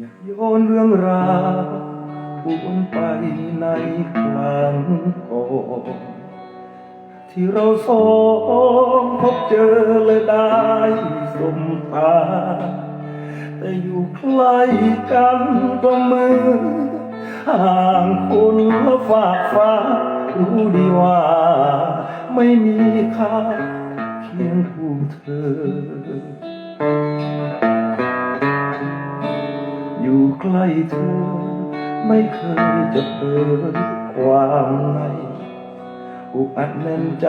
อยากโยนเรื่องราหวนไปในครั้งก่อนที่เราสองพบเจอและได้สมตา แต่อยู่ใกล้กันก็มือห่างคนละฝากฟ้า รู้ดีว่า ไม่มีค่าเพียงผู้เธอ ใกล้เธอ ไม่เคยจะเปิดความในอุกอัดแน่นใจ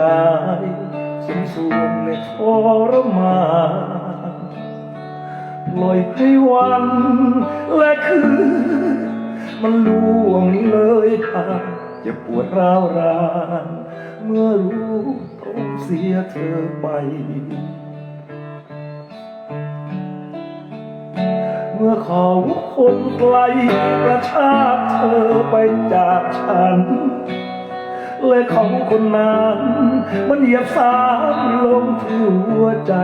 สูงสูงและทรมานปล่อยให้วันและคืนมันล่วงเลยผ่านจะปวดร้าวรานเมื่อรู้ต้องเสียเธอไป มื่อเขาคนไกลกระชากเธอไปจากฉัน และของคนนั้นมันเหยียบสามลงที่หัวใจ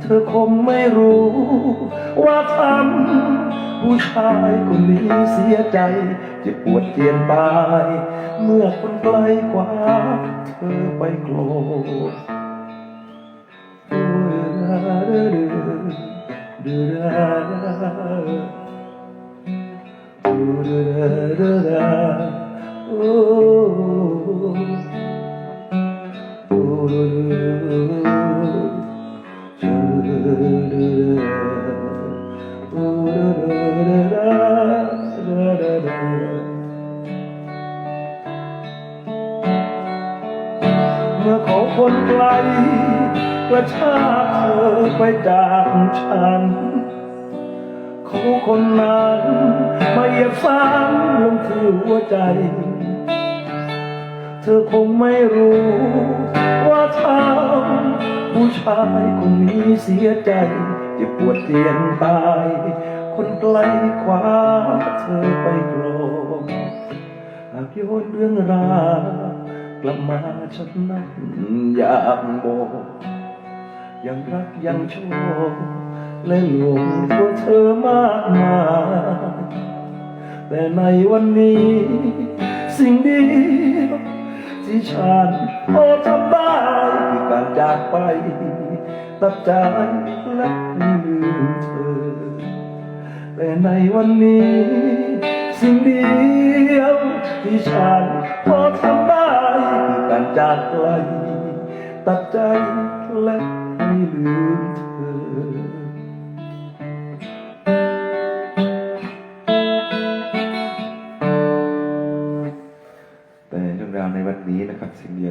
เธอคงไม่รู้ ว่าทำผู้ชายคนนี้เสียใจจะปวดเจียนตาย เมื่อคนไกลกว่าเธอไปโกรธ เมื่อขอคนไกล กระชากเธอไปจากฉันเขาคนนั้นมาเหยียบซ้ำลงที่หัวใจ เธอคงไม่รู้ว่าทำผู้ชายคนนี้เสียใจจะปวดเตียนตาย คนไกลคว้าเธอไปโกรธหากโยนเรื่องราวกลับมาฉันนั้นอยากบอก ยังรักยังชอบและหลงตัวเธอมากมายแต่ในวันนี้ สิ่งเดียวที่ฉันพอทำได้คือการจากไป ตัดใจและไม่ลืมเธอ แต่ในวันนี้ สิ่งเดียวที่ฉันพอทำได้คือการจากไกลตัดใจและ ลืมเธอแต่เรื่องราวในวันนี้นะครับสิ่งเดียว